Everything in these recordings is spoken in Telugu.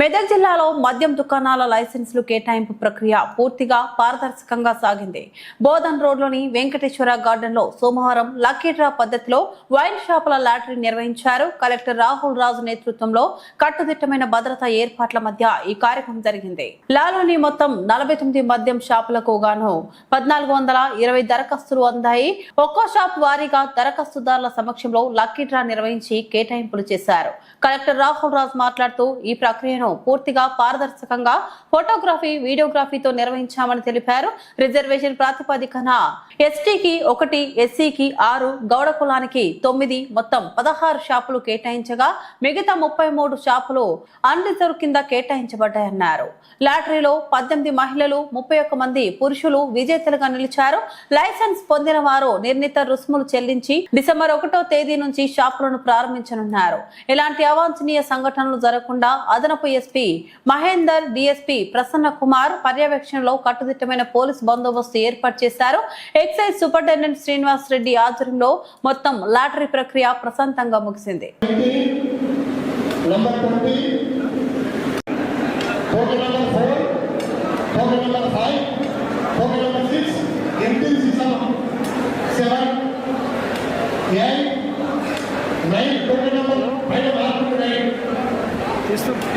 మెదక్ జిల్లాలో మద్యం దుకాణాల లైసెన్సులు కేటాయింపు ప్రక్రియ పూర్తిగా పారదర్శకంగా సాగింది. బోధన్ రోడ్లోని వెంకటేశ్వర గార్డెన్లో సోమవారం లక్కీ డ్రా పద్ధతిలో వైన్ షాపుల లాటరీ నిర్వహించారు. కలెక్టర్ రాహుల్ రాజు నేతృత్వంలో కట్టుదిట్టమైన భద్రతా ఏర్పాట్ల మధ్య ఈ కార్యక్రమం జరిగింది. లాలోని మొత్తం నలభై తొమ్మిది మద్యం షాపులకు గాను పద్నాలుగు వందల ఇరవై దరఖాస్తులు అందాయి. ఒక్కో షాప్ వారీగా దరఖాస్తుదారుల సమక్షంలో లక్కీ డ్రా నిర్వహించి కేటాయింపులు చేశారు. కలెక్టర్ రాహుల్ రాజ్ మాట్లాడుతూ ఈ ప్రక్రియ ప్రక్రియను పూర్తిగా పారదర్శకంగా ఫోటోగ్రఫీ వీడియోగ్రఫీతో నిర్వహించామని తెలిపారు. రిజర్వేషన్ ప్రాతిపదికన ఎస్టీకి ఒకటి ఎస్సీకి ఆరు గౌడ కులానికి తొమ్మిది మొత్తం పదహారు షాపులు కేటాయించగా మిగతా ముప్పై మూడు షాపులు అన్రిజర్వ్ కింద కేటాయించబడ్డాయన్నారు. లాటరీలో పద్దెనిమిది మహిళలు ముప్పై ఒక్క మంది పురుషులు విజేతలుగా నిలిచారు. లైసెన్స్ పొందిన వారు నిర్ణీత రుసుములు చెల్లించి డిసెంబర్ ఒకటో తేదీ నుంచి షాపులను ప్రారంభించనున్నారు. ఇలాంటి అవాంఛనీయ సంఘటనలు జరగకుండా అదనపు ఎస్పీ మహేందర్ డిఎస్పీ ప్రసన్న కుమార్ పర్యవేక్షణలో కట్టుదిట్టమైన పోలీస్ బందోబస్తు ఏర్పాటు చేశారు. ఎక్సైజ్ సూపరింటెండెంట్ శ్రీనివాస్ రెడ్డి ఆధ్వర్యంలో మొత్తం లాటరీ ప్రక్రియ ప్రశాంతంగా ముగిసింది. Number 20, number 4, total number 5, total number 6,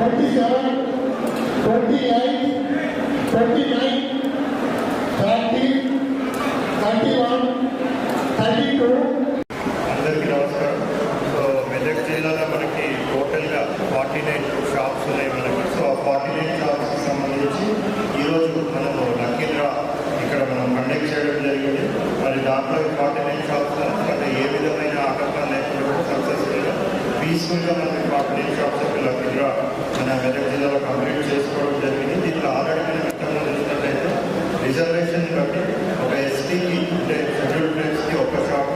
27, 28, 29, 30, 31, 32, అందరికీ నమస్కారం. సో మెదక్ జిల్లాలో మనకి టోటల్గా ఫార్టీ నైన్ షాప్స్ ఉన్నాయి మనకి. సో ఆ ఫార్టీ నైన్ షాప్స్కి సంబంధించి ఈరోజు మనము లక్కీ ఇక్కడ మనం కండక్ట్ చేయడం జరిగింది. మరి దాంట్లో ఫార్టీ నైన్ షాప్స్ అంటే ఏ విధమైన ఆటంకాలు లేకుండా సక్సెస్ఫుల్గా పీస్ఫుల్గా మనకి ఫార్టీ నైన్ షాప్స్ యొక్క లక్కీ మన మెదక్ జిల్లాలో కంప్లీట్ చేసుకోవడం జరిగింది. దీంట్లో ఆల్రెడీ మనం ఇంతకుముందు చూసినట్లయితే రిజర్వేషన్ బట్టి ఒక ఎస్టీకి అంటే షెడ్యూల్ ట్రైబ్స్కి ఒక షాప్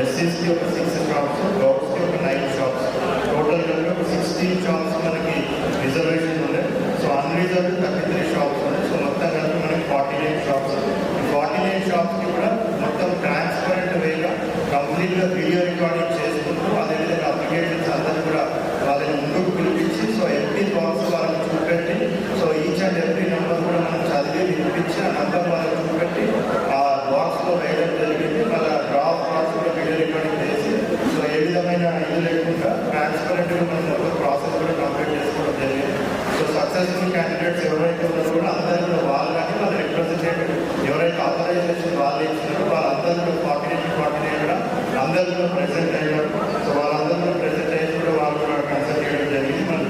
ఎస్సీస్కి ఒక సిక్స్ షాప్స్ గౌడ్స్కి ఒక నైన్ షాప్స్ టోటల్ కలిపి ఒక సిక్స్టీన్ షాప్స్ మనకి రిజర్వేషన్ ఉన్నాయి so unreserve thirty three shops ఉన్నాయి సో మొత్తం కలిపి మనకి ఫార్టీ నైన్ షాప్స్ ఈ ఫార్టీ నైన్ షాప్స్కి కూడా మొత్తం ట్రాన్స్పరెంట్ వేగా కంప్లీట్గా వీడియో రికార్డింగ్ చేసుకుంటూ అదేవిధంగా అప్లికేషన్స్ అందరూ కూడా వాళ్ళని ముందుకు పిలిపించి సో ఎంపీ బాక్స్ వాళ్ళని చూపెట్టి so each and every number కూడా మనం చదివి వినిపించి ఆ నెంబర్ వాళ్ళకి చూపెట్టి ఆ బాక్స్లో వేయడం జరిగింది వాళ్ళ డ్రాప్ బాక్స్ కూడా వీడియో రికార్డింగ్ చేసి సో ఏ విధమైన ఇది లేకుండా ట్రాన్స్పరెంట్గా మనం మొత్తం ప్రాసెస్ కూడా కంప్లీట్ చేసుకోవడం జరిగింది సో సక్సెస్ఫుల్ క్యాండిడేట్స్ ఎవరైతే ఉన్నారో కూడా అందరూ కూడా వాళ్ళు కానీ వాళ్ళ రిప్రజెంటేటివ్ ఎవరైతే ఆథరైజేషన్ వాళ్ళు ఇచ్చినారో వాళ్ళందరూ కూడా ఫార్టీ నైన్ ఫార్టీ నైన్ కూడా అందరూ కూడా ప్రెసెంట్ అయ్యారు సో వాళ్ళందరూ కూడా ప్రెసెంట్ అయ్యి కూడా వాళ్ళు కూడా కన్సల్ట్ చేయడం జరిగింది మన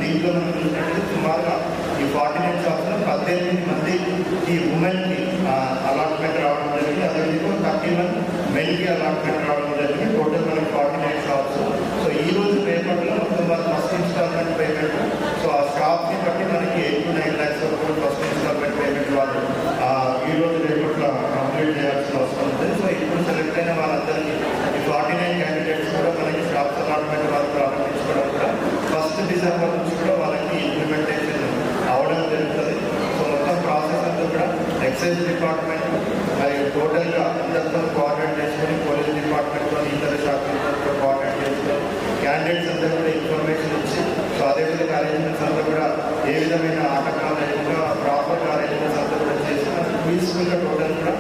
దీంట్లో మనం సుమారుగా ఈ ఫార్టీ నైన్ షాప్స్లో పద్దెనిమిది మంది ఈ ఉమెన్కి అలాట్మెంట్ రావడం జరిగింది. అదేవిధంగా థర్టీ వన్ మెన్కి అలాట్మెంట్ రావడం జరిగింది. టోటల్ మనకి ఫార్టీ నైన్ షాప్స్ సో ఈ రోజు పేమెంట్లో మొత్తం వాళ్ళు ఫస్ట్ ఇన్స్టాల్మెంట్ పేమెంట్ సో ఆ షాప్ని బట్టి మనకి ఎయిట్ టు నైన్ ల్యాక్స్ వరకు ఫస్ట్ ఇన్స్టాల్మెంట్ పేమెంట్ వాళ్ళు ఆ, ఈ రోజు రేపట్లో కంప్లీట్ చేయాల్సిన అవసరం ఉంది సో ఇప్పుడు సెలెక్ట్ అయిన వాళ్ళందరికీ ఈ ఫార్టీ నైన్ క్యాండిడేట్స్ కూడా మనకి షాప్స్ అలాట్మెంట్ వాళ్ళు ప్రారంభించుకోవడం కూడా ఫస్ట్ డిసెంబర్ నుంచి కూడా వాళ్ళకి ఇంప్లిమెంటేషన్ అవడం జరుగుతుంది సో మొత్తం ప్రాసెస్ అంతా కూడా ఎక్సైజ్ డిపార్ట్మెంట్ మరియు టోటల్గా అందరితో కోఆర్డినేట్ చేసుకొని పోలీస్ డిపార్ట్మెంట్తో ఇతర శాఖలతో కోఆర్డినేట్ చేసుకొని క్యాండిడేట్స్ అందరూ కూడా ఇన్ఫర్మేషన్ ఇచ్చి సో అదేవిధంగా అరేంజ్మెంట్స్ అంతా కూడా ఏ విధమైన ఆటంకాలు లేకుండా ప్రాపర్గా అరేంజ్మెంట్స్ అంతా కూడా చేసి పీస్ఫుల్గా టోటల్ కూడా